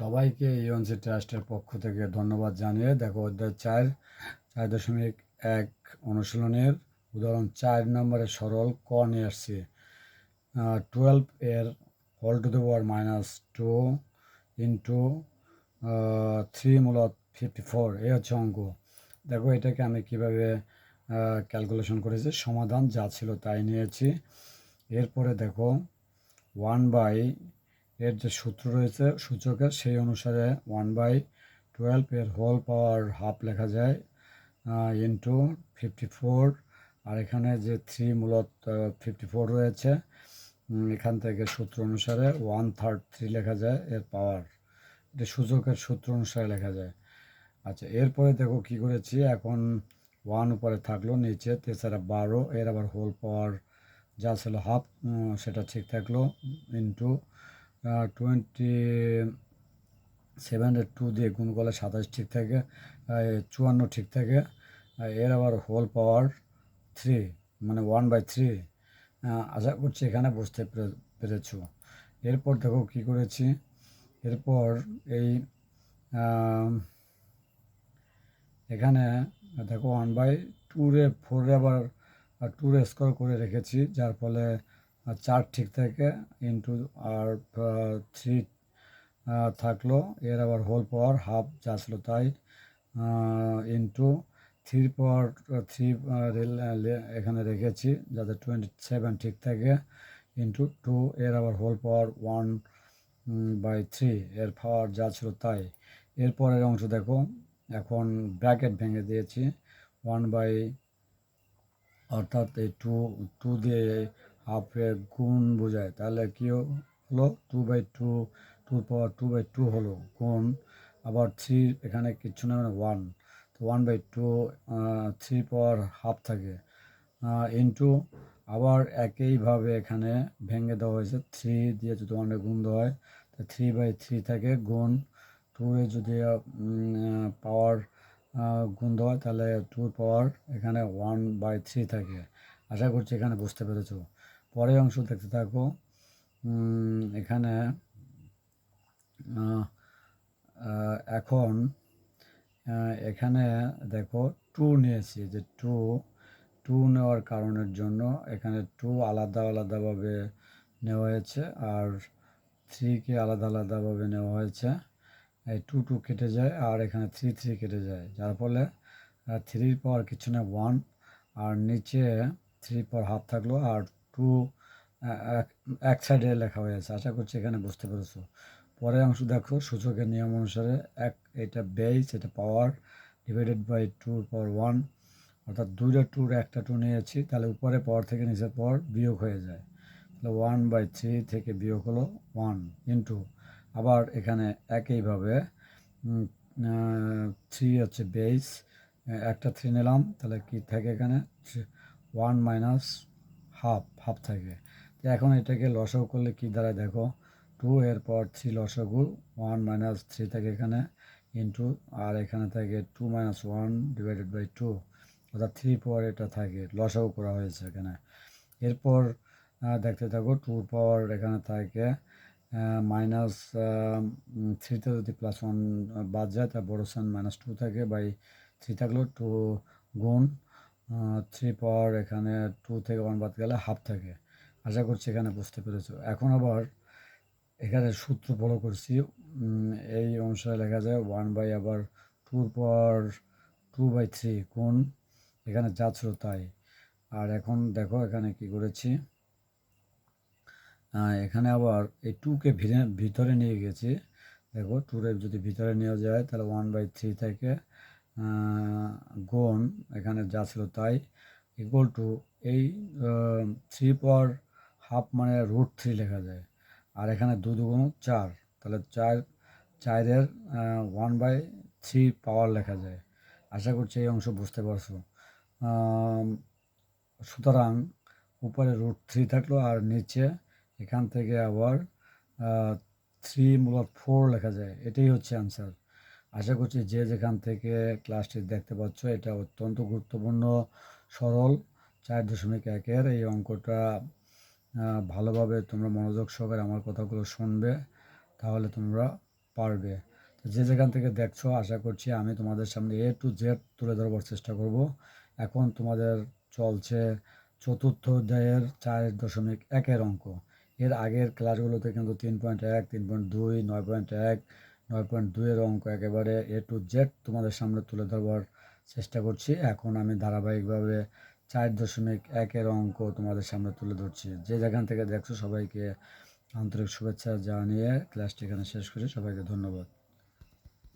সবাইকে ইউএনসি ট্রাস্টের পক্ষ থেকে ধন্যবাদ জানিয়ে দেখো অধ্যায় চার চার দশমিক এক অনুশীলনের উদাহরণ চার নম্বরে সরল ক নিয়ে আসছি। টুয়েলভ এর whole to the power minus two into three মূলত ফিফটি ফোর এই হচ্ছে অঙ্ক। দেখো এটাকে আমি কীভাবে ক্যালকুলেশন করেছি, সমাধান যা ছিল তাই নিয়েছি। এরপরে দেখো ওয়ান বাই এর যে সূত্র রয়েছে সূচকের সেই অনুসারে ওয়ান বাই টুয়েলভ এর হোল পাওয়ার হাফ লেখা যায় ইন্টু ফিফটি ফোর আর এখানে যে থ্রি মূলত ফিফটি ফোর রয়েছে এখান থেকে সূত্র অনুসারে ওয়ান থার্ড থ্রি লেখা যায় এর পাওয়ার এটা সূচকের সূত্র অনুসারে লেখা যায়। আচ্ছা এরপরে দেখো কি করেছি, এখন ওয়ান উপরে থাকল, নিচে তেছাড়া বারো, এর আবার হোল পাওয়ার যা ছিল হাফ সেটা ঠিক থাকল ইন্টু টোয়েন্টি সেভেন টু দিয়ে গুণ করলে সাতাশ ঠিক থাকে চুয়ান্ন ঠিক থাকে এর আবার হোল পাওয়ার থ্রি মানে ওয়ান বাই থ্রি আশা করছি এখানে বুঝতে পেরে- পেরেছ। এরপর দেখো কি করেছি, এরপর এই এখানে দেখো ওয়ান বাই টুরে ফোরে আবার টুরে স্কোর করে রেখেছি, যার ফলে চার ঠিক থাকে ইন্টু আর থ্রি থাকল। এর আবার হোল পাওয়ার হাফ যা ছিল তাই ইন্টু থ্রি পাওয়ার থ্রি রেল এখানে রেখেছি যাতে টোয়েন্টি সেভেন ঠিক থাকে ইন্টু টু এর আবার whole power one by three এর পাওয়ার যা ছিল তাই। এরপরের অংশ দেখো, এখন ব্র্যাকেট ভেঙে দিয়েছি ওয়ান বাই অর্থাৎ এই টু টু দিয়ে হাফে গুণ বোঝায়। তাহলে কী হলো? Two by two two power two by two হলো গুণ। আবার থ্রি এখানে কিচ্ছু না মানে ওয়ান তো one by two three power half থাকে। ইন্টু আবার একইভাবে এখানে ভেঙে দেওয়া হয়েছে। থ্রি দিয়ে যদি ওয়ানে গুণ দেওয়া হয়, তো থ্রি বাই থ্রি থাকে গুণ। টুরে যদি পাওয়ার গুণ দেওয়া হয়, তাহলে টুর পাওয়ার এখানে ওয়ান বাই থ্রি থাকে। আশা করছি এখানে বুঝতে পেরেছ। পরের অংশ দেখতে থাকো। এখানে এখন এখানে দেখো টু নিয়েছি যে টু টু নেওয়ার কারণের জন্য এখানে টু আলাদা আলাদাভাবে নেওয়া হয়েছে আর থ্রিকে আলাদা আলাদাভাবে নেওয়া হয়েছে। এই টু টু কেটে যায় আর এখানে থ্রি থ্রি কেটে যায়। যার ফলে থ্রির পাওয়ার কিছু না, ওয়ান, আর নিচে থ্রি পর হাফ থাকল আর টু এক সাইডে লেখা হয়েছে আশা করছি এখানে বুঝতে পেরেছ। পরের অংশ দেখো, সূচকের নিয়ম অনুসারে এক, এটা বেস এটা power divided by two power one অর্থাৎ দুইটা টুর একটা টু নিয়েছি, তাহলে উপরে পাওয়ার থেকে নিচের পাওয়ার বিয়োগ হয়ে যায়। তাহলে ওয়ান বাই থ্রি থেকে বিয়োগ হলো ওয়ান ইন্টু আবার এখানে একইভাবে থ্রি হচ্ছে বেস একটা থ্রি নিলাম, তাহলে কি থাকে এখানে? ওয়ান মাইনাস হাফ হাফ থাকে তো এখন এটাকে লসাগু করলে কি দাঁড়ায় দেখো? টু এর পর থ্রি লসাগু ওয়ান মাইনাস থ্রি থাকে এখানে ইন্টু আর এখানে থাকে two minus one divided by two অর্থাৎ থ্রি পাওয়ার এটা থাকে, লসাগু করা হয়েছে এখানে। এরপর দেখতে থাকো টুর পাওয়ার এখানে থাকে মাইনাস থ্রিতে যদি প্লাস ওয়ান বাদ যায় তা বড়ো সান মাইনাস টু থাকে বাই থ্রি থাকলেও টু গুণ থ্রি পাওয়ার এখানে টু থেকে ওয়ান বাদ গেলে হাফ থাকে। আশা করছি এখানে বুঝতে পেরেছ। এখন আবার এখানে সূত্র ফলো করছি। এই অনুসারে লেখা যায় ওয়ান বাই আবার টুর পাওয়ার টু বাই থ্রি কোন এখানে যা ছিল তাই। আর এখন দেখো এখানে কি করেছি। এখানে আবার এই টুকে ভিতরে নিয়ে গেছি। দেখো টুরে যদি ভিতরে নেওয়া যায় তাহলে ওয়ান বাই থ্রি থেকে গুণ এখানে যা ছিল তাই ইকুয়াল টু এই থ্রি পাওয়ার হাফ মানে রুট থ্রি লেখা যায়। আর এখানে দু দুগুণ চার, তাহলে চার, চারের ওয়ান বাই থ্রি পাওয়ার লেখা যায়। আশা করছি এই অংশ বুঝতে পারছ। সুতরাং উপরে রুট থ্রি থাকল আর নিচে এখান থেকে আবার থ্রি মূলত ফোর লেখা যায়। এটাই হচ্ছে অ্যান্সার আশা করছি যে যেখান থেকে ক্লাসটি দেখতে পাচ্ছ, এটা অত্যন্ত গুরুত্বপূর্ণ, সরল, চার দশমিক একের এই অঙ্কটা ভালোভাবে তোমরা মনোযোগ সহকারে আমার কথাগুলো শুনবে, তাহলে তোমরা পারবে। তো যে যেখান থেকে দেখছ, আশা করছি আমি তোমাদের সামনে এ টু জেড তুলে ধরবার চেষ্টা করব। এখন তোমাদের চলছে চতুর্থ অধ্যায়ের চার দশমিক একের অঙ্ক। এর আগের ক্লাসগুলোতে কিন্তু তিন পয়েন্ট এক, তিন পয়েন্ট দুই, নয় পয়েন্ট এক নয় পয়েন্ট দুইয়ের অঙ্ক একেবারে এ টু জেড তোমাদের সামনে তুলে ধরবার চেষ্টা করছি। এখন আমি ধারাবাহিকভাবে চার দশমিক একের অঙ্ক তোমাদের সামনে তুলে ধরছি। যে যেখান থেকে দেখছ সবাইকে আন্তরিক শুভেচ্ছা জানিয়ে ক্লাসটি এখানে শেষ করি। সবাইকে ধন্যবাদ।